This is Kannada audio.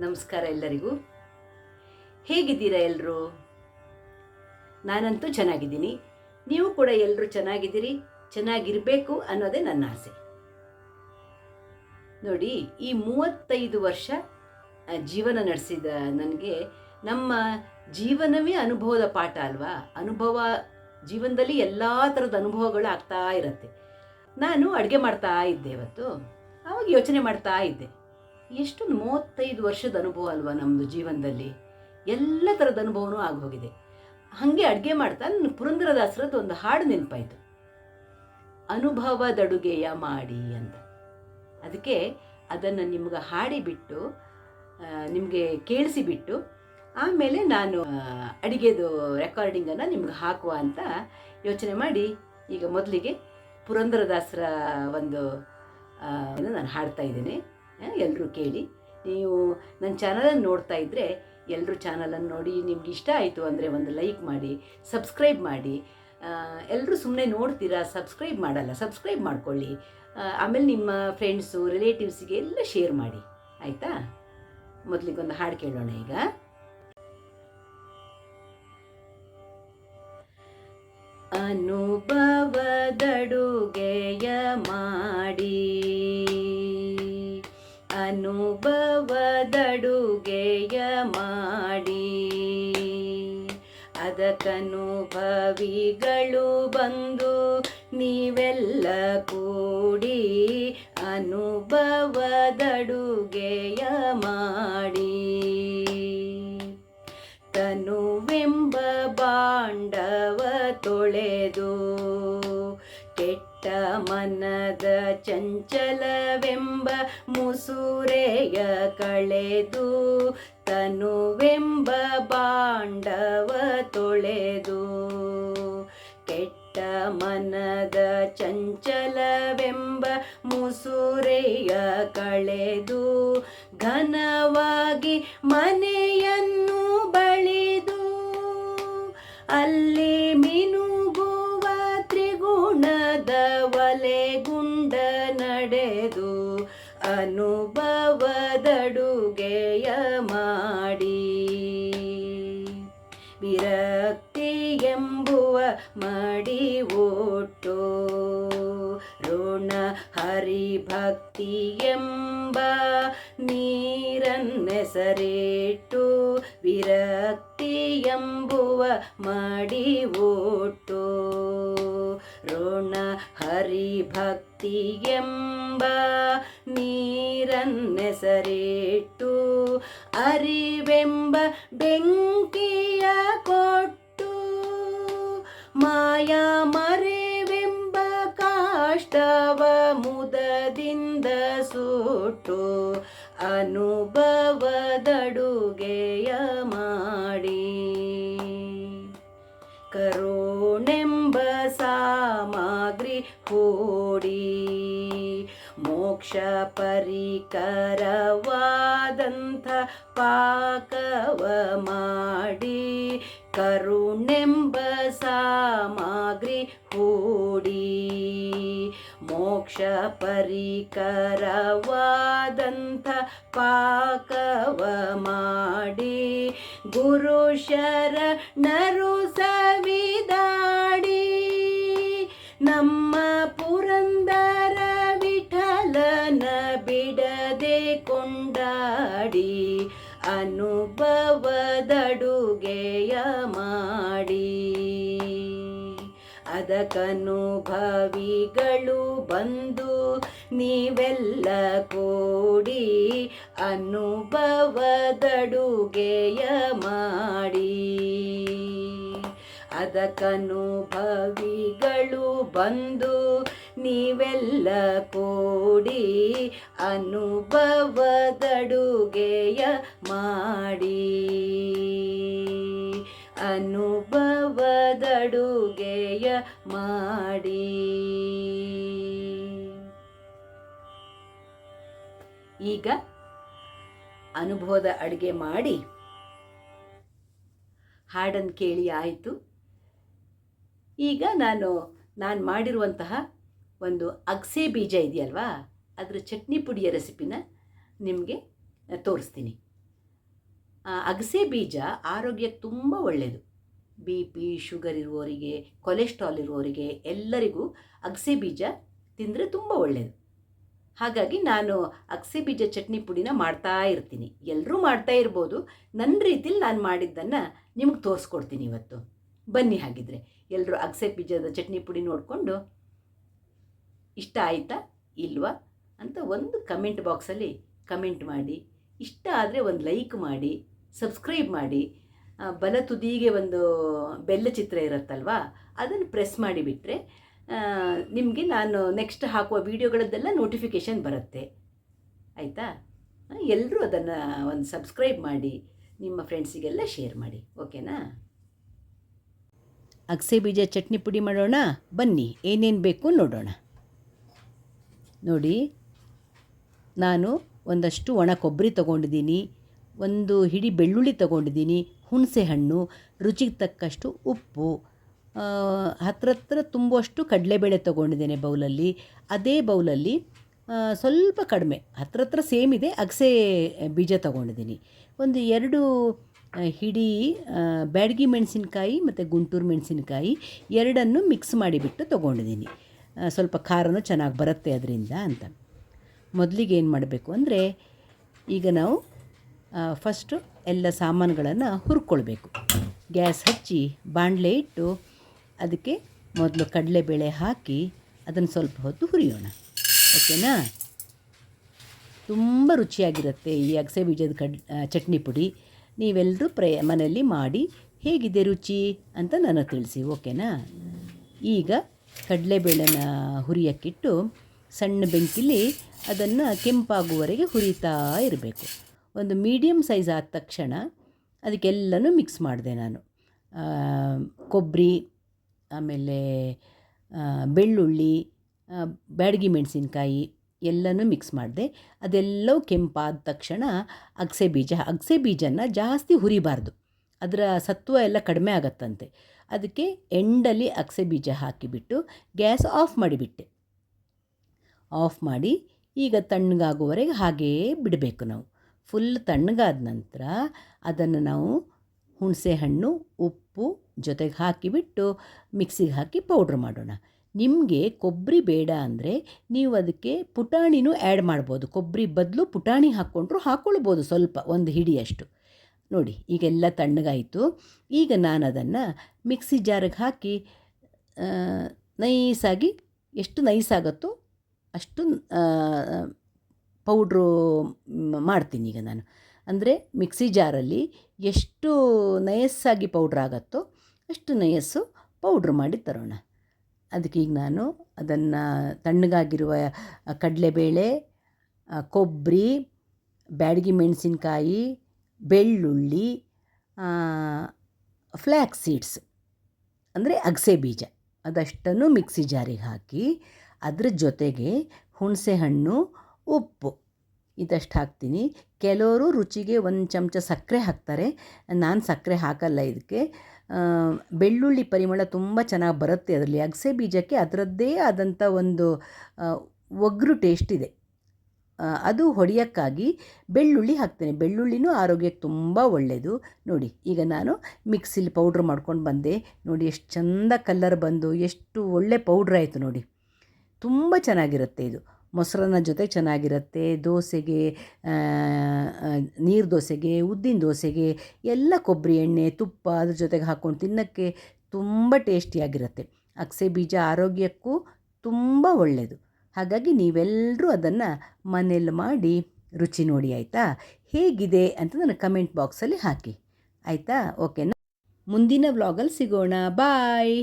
ನಮಸ್ಕಾರ ಎಲ್ಲರಿಗೂ. ಹೇಗಿದ್ದೀರಾ ಎಲ್ಲರೂ ನಾನಂತೂ ಚೆನ್ನಾಗಿದ್ದೀನಿ. ನೀವು ಕೂಡ ಎಲ್ಲರೂ ಚೆನ್ನಾಗಿದ್ದೀರಿ? ಚೆನ್ನಾಗಿರಬೇಕು ಅನ್ನೋದೇ ನನ್ನ ಆಸೆ. ನೋಡಿ, ಈ ಮೂವತ್ತೈದು ವರ್ಷ ಜೀವನ ನಡೆಸಿದ ನನಗೆ ನಮ್ಮ ಜೀವನವೇ ಅನುಭವದ ಪಾಠ ಅಲ್ವಾ? ಅನುಭವ ಜೀವನದಲ್ಲಿ ಎಲ್ಲ ಥರದ ಅನುಭವಗಳು ಆಗ್ತಾ ಇರುತ್ತೆ. ನಾನು ಅಡುಗೆ ಮಾಡ್ತಾ ಇದ್ದೆ ಇವತ್ತು. ಅವಾಗ ಯೋಚನೆ ಮಾಡ್ತಾ ಇದ್ದೆ. ಎಷ್ಟು ಮೂವತ್ತೈದು ವರ್ಷದ ಅನುಭವ ಅಲ್ವಾ ನಮ್ಮದು ಜೀವನದಲ್ಲಿ? ಎಲ್ಲ ಥರದ ಅನುಭವನೂ ಆಗೋಗಿದೆ ಹಾಗೆ ಅಡುಗೆ ಮಾಡ್ತಾ ನನ್ನ ಪುರಂದರದಾಸರದ್ದು ಒಂದು ಹಾಡು ನೆನಪಾಯಿತು. ಅನುಭವದಡುಗೆಯ ಮಾಡಿ ಅಂತ. ಅದಕ್ಕೆ ಅದನ್ನು ನಿಮ್ಗೆ ಹಾಡಿಬಿಟ್ಟು ನಿಮಗೆ ಕೇಳಿಸಿಬಿಟ್ಟು, ಆಮೇಲೆ ನಾನು ಅಡುಗೆದು ರೆಕಾರ್ಡಿಂಗನ್ನು ನಿಮ್ಗೆ ಹಾಕುವ ಅಂತ ಯೋಚನೆ ಮಾಡಿ ಈಗ ಮೊದಲಿಗೆ ಪುರಂದರದಾಸರ ಒಂದು ನಾನು ಹಾಡ್ತಾ ಇದ್ದೇನೆ. ಎಲ್ಲರೂ ಕೇಳಿ. ನೀವು ನನ್ನ ಚಾನಲನ್ನು ನೋಡ್ತಾ ಇದ್ದರೆ ಎಲ್ಲರೂ ಚಾನಲನ್ನು ನೋಡಿ, ನಿಮ್ಗೆ ಇಷ್ಟ ಆಯಿತು ಅಂದರೆ ಒಂದು ಲೈಕ್ ಮಾಡಿ ಸಬ್ಸ್ಕ್ರೈಬ್ ಮಾಡಿ. ಎಲ್ಲರೂ ಸುಮ್ಮನೆ ನೋಡ್ತೀರಾ ಸಬ್ಸ್ಕ್ರೈಬ್ ಮಾಡಲ್ಲ ಸಬ್ಸ್ಕ್ರೈಬ್ ಮಾಡ್ಕೊಳ್ಳಿ. ಆಮೇಲೆ ನಿಮ್ಮ ಫ್ರೆಂಡ್ಸು ರಿಲೇಟಿವ್ಸಿಗೆ ಎಲ್ಲ ಶೇರ್ ಮಾಡಿ. ಆಯಿತಾ? ಮೊದಲಿಗೊಂದು ಹಾಡು ಕೇಳೋಣ ಈಗ. ಅದಕ್ಕನುಭವಿಗಳು ಬಂದು ನೀವೆಲ್ಲ ಕೂಡಿ ಅನುಭವದಡುಗೆಯ ಮಾಡಿ. ತನುವೆಂಬ ಬಾಂಡವ ತೊಳೆದು ಕೆಟ್ಟ ಮನದ ಚಂಚಲವೆಂಬ ಮುಸುರೆಯ ಕಳೆದು ತನುವೆಂಬ ಚಂಚಲವೆಂಬ ಮುಸುರೆಯ ಕಳೆದು ಘನವಾಗಿ ಮನೆಯನ್ನು ಬಳಿದು ಅಲ್ಲಿ ಮಿನುಗುವ ಒಟ್ಟು ಋಣ ಹರಿಭಕ್ತಿ ಎಂಬ ನೀರನ್ನೆಸರಿಟ್ಟು ವಿರಕ್ತಿ ಎಂಬುವ ಮಾಡಿ ಒಟ್ಟು ಋಣ ಹರಿಭಕ್ತಿ ಎಂಬ ನೀರನ್ನೆಸರಿಟ್ಟು ಅರಿವೆಂಬ ಬೆಂಕಿಯ ಕೊಟ್ಟು ಮಾಯಾ ಮರೆವೆಂಬ ಕಾಷ್ಟವ ಮುದದಿಂದ ಸುಟ್ಟು ಅನುಭವದಡುಗೆಯ ಮಾಡಿ. ಕರೋಣೆಂಬ ಸಾಮಗ್ರಿ ಹೂಡಿ ಮೋಕ್ಷ ಪರಿಕರವಾದಂಥ ಪಾಕವ ಮಾಡಿ ಕರುಣೆಂಬ ಸಾಮಗ್ರಿ ಹೂಡಿ ಮೋಕ್ಷ ಪರಿಕರವಾದಂಥ ಪಾಕವ ಮಾಡಿ ಗುರು ಶರಣರು ಸವಿದಾಡಿ ಅದಕ್ಕನುಭವಿಗಳು ಬಂದು ನೀವೆಲ್ಲ ಕೂಡಿ ಅನುಭವದಡುಗೆಯ ಮಾಡಿ. ಅದಕ್ಕನುಭವಿಗಳು ಬಂದು ನೀವೆಲ್ಲ ಕೂಡಿ ಅನುಭವದಡುಗೆಯ ಮಾಡಿ. ಅನುಭವದಡುಗೆಯ ಮಾಡಿ. ಈಗ ಅನುಭವದ ಅಡುಗೆ ಮಾಡಿ. ಹಾಡನ್ನು ಕೇಳಿ ಆಯಿತು. ಈಗ ನಾನು ನಾನು ಮಾಡಿರುವಂತಹ ಒಂದು ಅಗಸೆ ಬೀಜ ಇದೆಯಲ್ವಾ? ಅದರ ಚಟ್ನಿ ಪುಡಿಯ ರೆಸಿಪಿನ ನಿಮಗೆ ತೋರಿಸ್ತೀನಿ. ಅಗಸೆ ಬೀಜ ಆರೋಗ್ಯಕ್ಕೆ ತುಂಬ ಒಳ್ಳೆಯದು ಬಿ ಪಿ, ಶುಗರ್ ಇರುವವರಿಗೆ, ಕೊಲೆಸ್ಟ್ರಾಲ್ ಇರುವವರಿಗೆ ಎಲ್ಲರಿಗೂ ಅಗಸೆ ಬೀಜ ತಿಂದರೆ ತುಂಬ ಒಳ್ಳೆಯದು ಹಾಗಾಗಿ ನಾನು ಅಗಸೆ ಬೀಜ ಚಟ್ನಿ ಪುಡಿನ ಮಾಡ್ತಾ ಇರ್ತೀನಿ. ಎಲ್ಲರೂ ಮಾಡ್ತಾ ಇರ್ಬೋದು. ನನ್ನ ರೀತಿಲಿ ನಾನು ಮಾಡಿದ್ದನ್ನು ನಿಮಗೆ ತೋರಿಸ್ಕೊಡ್ತೀನಿ ಇವತ್ತು. ಬನ್ನಿ ಹಾಗಿದ್ರೆ. ಎಲ್ಲರೂ ಅಗಸೆ ಬೀಜದ ಚಟ್ನಿ ಪುಡಿ ನೋಡಿಕೊಂಡು ಇಷ್ಟ ಆಯಿತಾ, ಇಲ್ವಾ ಅಂತ ಒಂದು ಕಮೆಂಟ್ ಬಾಕ್ಸಲ್ಲಿ ಕಮೆಂಟ್ ಮಾಡಿ. ಇಷ್ಟ ಆದರೆ ಒಂದು ಲೈಕ್ ಮಾಡಿ, ಸಬ್ಸ್ಕ್ರೈಬ್ ಮಾಡಿ. ಬಲ ತುದಿಗೆ ಒಂದು ಬೆಲ್ಲ ಚಿತ್ರ ಇರುತ್ತಲ್ವಾ? ಅದನ್ನು ಪ್ರೆಸ್ ಮಾಡಿಬಿಟ್ರೆ ನಿಮಗೆ ನಾನು ನೆಕ್ಸ್ಟ್ ಹಾಕುವ ವೀಡಿಯೋಗಳದ್ದೆಲ್ಲ ನೋಟಿಫಿಕೇಷನ್ ಬರುತ್ತೆ. ಆಯಿತಾ? ಎಲ್ಲರೂ ಅದನ್ನು ಒಂದು ಸಬ್ಸ್ಕ್ರೈಬ್ ಮಾಡಿ, ನಿಮ್ಮ ಫ್ರೆಂಡ್ಸಿಗೆಲ್ಲ ಶೇರ್ ಮಾಡಿ. ಓಕೆನಾ ಅಗಸೆ ಬೀಜ ಚಟ್ನಿ ಪುಡಿ ಮಾಡೋಣ? ಬನ್ನಿ, ಏನೇನು ಬೇಕು ನೋಡೋಣ. ನೋಡಿ, ನಾನು ಒಂದಷ್ಟು ಒಣ ಕೊಬ್ಬರಿ ತೊಗೊಂಡಿದ್ದೀನಿ, ಒಂದು ಹಿಡಿ ಬೆಳ್ಳುಳ್ಳಿ ತೊಗೊಂಡಿದ್ದೀನಿ ಹುಣಸೆ ಹಣ್ಣು ರುಚಿಗೆ ತಕ್ಕಷ್ಟು ಉಪ್ಪು ಹತ್ರ ಹತ್ರ ತುಂಬುವಷ್ಟು ಕಡಲೆಬೇಳೆ ತೊಗೊಂಡಿದ್ದೇನೆ ಬೌಲಲ್ಲಿ. ಅದೇ ಬೌಲಲ್ಲಿ ಸ್ವಲ್ಪ ಕಡಿಮೆ ಹತ್ರ ಹತ್ರ ಸೇಮ್ ಇದೆ, ಅಗಸೆ ಬೀಜ ತೊಗೊಂಡಿದ್ದೀನಿ. ಒಂದು ಎರಡು ಹಿಡಿ ಬ್ಯಾಡಗಿ ಮೆಣಸಿನ್ಕಾಯಿ ಮತ್ತು ಗುಂಟೂರು ಮೆಣಸಿನ್ಕಾಯಿ ಎರಡನ್ನು ಮಿಕ್ಸ್ ಮಾಡಿಬಿಟ್ಟು ತೊಗೊಂಡಿದ್ದೀನಿ. ಸ್ವಲ್ಪ ಖಾರನೂ ಚೆನ್ನಾಗಿ ಬರುತ್ತೆ ಅದರಿಂದ ಅಂತ. ಮೊದಲಿಗೆ ಏನು ಮಾಡಬೇಕು ಅಂದರೆ, ಈಗ ನಾವು ಫಸ್ಟು ಎಲ್ಲ ಸಾಮಾನುಗಳನ್ನು ಹುರ್ಕೊಳ್ಬೇಕು. ಗ್ಯಾಸ್ ಹಚ್ಚಿ ಬಾಣಲೆ ಇಟ್ಟು ಅದಕ್ಕೆ ಮೊದಲು ಕಡಲೆಬೇಳೆ ಹಾಕಿ ಅದನ್ನು ಸ್ವಲ್ಪ ಹೊತ್ತು ಹುರಿಯೋಣ. ಓಕೆನಾ? ತುಂಬ ರುಚಿಯಾಗಿರುತ್ತೆ ಈ ಅಗಸೆ ಬೀಜದ ಕಡ್ ಚಟ್ನಿ ಪುಡಿ. ನೀವೆಲ್ಲರೂ ಪ್ರಯ, ಮನೆಯಲ್ಲಿ ಮಾಡಿ ಹೇಗಿದೆ ರುಚಿ ಅಂತ ನನಗೆ ತಿಳಿಸಿ, ಓಕೆನಾ? ಈಗ ಕಡಲೆಬೇಳೆನ ಹುರಿಯಕ್ಕಿಟ್ಟು ಸಣ್ಣ ಬೆಂಕಿಲಿ ಅದನ್ನು ಕೆಂಪಾಗುವವರೆಗೆ ಹುರಿತಾ ಇರಬೇಕು. ಒಂದು ಮೀಡಿಯಮ್ ಸೈಜ್ ಆದ ತಕ್ಷಣ ಅದಕ್ಕೆಲ್ಲನೂ ಮಿಕ್ಸ್ ಮಾಡಿದೆ ನಾನು. ಕೊಬ್ಬರಿ, ಆಮೇಲೆ ಬೆಳ್ಳುಳ್ಳಿ ಬ್ಯಾಡಗಿ ಮೆಣಸಿನ್ಕಾಯಿ ಎಲ್ಲನೂ ಮಿಕ್ಸ್ ಮಾಡಿದೆ. ಅದೆಲ್ಲವೂ ಕೆಂಪಾದ ತಕ್ಷಣ ಅಗಸೆ ಬೀಜ, ಅಗಸೆ ಬೀಜನ ಜಾಸ್ತಿ ಹುರಿಬಾರ್ದು. ಅದರ ಸತ್ವ ಎಲ್ಲ ಕಡಿಮೆ ಆಗತ್ತಂತೆ. ಅದಕ್ಕೆ ಎಂಡಲ್ಲಿ ಅಗಸೆ ಬೀಜ ಹಾಕಿಬಿಟ್ಟು ಗ್ಯಾಸ್ ಆಫ್ ಮಾಡಿಬಿಟ್ಟೆ. ಆಫ್ ಮಾಡಿ ಈಗ ತಣ್ಣಗಾಗುವವರೆಗೆ ಹಾಗೇ ಬಿಡಬೇಕು ನಾವು. ಫುಲ್ ತಣ್ಣಗಾದ ನಂತರ ಅದನ್ನು ನಾವು ಹುಣಸೆ ಹಣ್ಣು, ಉಪ್ಪು ಜೊತೆಗೆ ಹಾಕಿಬಿಟ್ಟು ಮಿಕ್ಸಿಗೆ ಹಾಕಿ ಪೌಡ್ರ್ ಮಾಡೋಣ. ನಿಮಗೆ ಕೊಬ್ಬರಿ ಬೇಡ ಅಂದರೆ ನೀವು ಅದಕ್ಕೆ ಪುಟಾಣಿನೂ ಆ್ಯಡ್ ಮಾಡ್ಬೋದು. ಕೊಬ್ಬರಿ ಬದಲು ಪುಟಾಣಿ ಹಾಕ್ಕೊಂಡ್ರೂ ಹಾಕ್ಕೊಳ್ಬೋದು ಸ್ವಲ್ಪ, ಒಂದು ಹಿಡಿಯಷ್ಟು. ನೋಡಿ, ಈಗೆಲ್ಲ ತಣ್ಣಗಾಯಿತು. ಈಗ ನಾನು ಅದನ್ನು ಮಿಕ್ಸಿ ಜಾರಿಗೆ ಹಾಕಿ ನೈಸಾಗಿ, ಎಷ್ಟು ನೈಸ್ ಆಗುತ್ತೋ ಅಷ್ಟು ಪೌಡ್ರು ಮಾಡ್ತೀನಿ ಈಗ ನಾನು. ಅಂದರೆ ಮಿಕ್ಸಿ ಜಾರಲ್ಲಿ ಎಷ್ಟು ನಯಸ್ಸಾಗಿ ಪೌಡ್ರ್ ಆಗತ್ತೋ ಅಷ್ಟು ನಯಸ್ಸು ಪೌಡ್ರ್ ಮಾಡಿ ತರೋಣ. ಅದಕ್ಕೆ ಈಗ ನಾನು ಅದನ್ನು ತಣ್ಣಗಾಗಿರುವ ಕಡಲೆಬೇಳೆ ಕೊಬ್ಬರಿ, ಬ್ಯಾಡಗಿ ಮೆಣಸಿನ್ಕಾಯಿ, ಬೆಳ್ಳುಳ್ಳಿ ಫ್ಲ್ಯಾಕ್ಸ್ ಸೀಡ್ಸ್, ಅಂದರೆ ಅಗಸೆ ಬೀಜ ಅದಷ್ಟನ್ನು ಮಿಕ್ಸಿ ಜಾರಿಗೆ ಹಾಕಿ ಅದರ ಜೊತೆಗೆ ಹುಣಸೆ ಹಣ್ಣು ಉಪ್ಪು. ಇದಷ್ಟು ಹಾಕ್ತೀನಿ. ಕೆಲವರು ರುಚಿಗೆ ಒಂದು ಚಮಚ ಸಕ್ಕರೆ ಹಾಕ್ತಾರೆ. ನಾನು ಸಕ್ಕರೆ ಹಾಕಲ್ಲ ಇದಕ್ಕೆ ಬೆಳ್ಳುಳ್ಳಿ ಪರಿಮಳ ತುಂಬ ಚೆನ್ನಾಗಿ ಬರುತ್ತೆ ಅದರಲ್ಲಿ. ಅಗಸೆ ಬೀಜಕ್ಕೆ ಅದರದ್ದೇ ಆದಂಥ ಒಂದು ಒಗ್ರು ಟೇಸ್ಟ್ ಇದೆ. ಅದು ಹೊಡೆಯೋಕ್ಕಾಗಿ ಬೆಳ್ಳುಳ್ಳಿ ಹಾಕ್ತೇನೆ. ಬೆಳ್ಳುಳ್ಳಿನೂ ಆರೋಗ್ಯಕ್ಕೆ ತುಂಬ ಒಳ್ಳೆಯದು ನೋಡಿ, ಈಗ ನಾನು ಮಿಕ್ಸಿಲಿ ಪೌಡ್ರ್ ಮಾಡ್ಕೊಂಡು ಬಂದೆ. ನೋಡಿ, ಎಷ್ಟು ಚಂದ ಕಲ್ಲರ್ ಬಂದು, ಎಷ್ಟು ಒಳ್ಳೆ ಪೌಡ್ರ್ ಆಯಿತು ನೋಡಿ. ತುಂಬ ಚೆನ್ನಾಗಿರುತ್ತೆ ಇದು. ಮೊಸರನ್ನ ಜೊತೆ ಚೆನ್ನಾಗಿರುತ್ತೆ, ದೋಸೆಗೆ ನೀರು ದೋಸೆಗೆ, ಉದ್ದಿನ ದೋಸೆಗೆ, ಎಲ್ಲ ಕೊಬ್ಬರಿ ಎಣ್ಣೆ, ತುಪ್ಪ ಅದ್ರ ಜೊತೆಗೆ ಹಾಕ್ಕೊಂಡು ತಿನ್ನೋಕ್ಕೆ ತುಂಬ ಟೇಸ್ಟಿಯಾಗಿರುತ್ತೆ. ಅಗಸೆ ಬೀಜ ಆರೋಗ್ಯಕ್ಕೂ ತುಂಬ ಒಳ್ಳೆಯದು ಹಾಗಾಗಿ ನೀವೆಲ್ಲರೂ ಅದನ್ನು ಮನೇಲಿ ಮಾಡಿ ರುಚಿ ನೋಡಿ ಆಯಿತಾ? ಹೇಗಿದೆ ಅಂತ ನನಗೆ ಕಮೆಂಟ್ ಬಾಕ್ಸಲ್ಲಿ ಹಾಕಿ. ಆಯಿತಾ? ಓಕೆನಾ? ಮುಂದಿನ ವ್ಲಾಗಲ್ಲಿ ಸಿಗೋಣ. ಬಾಯ್!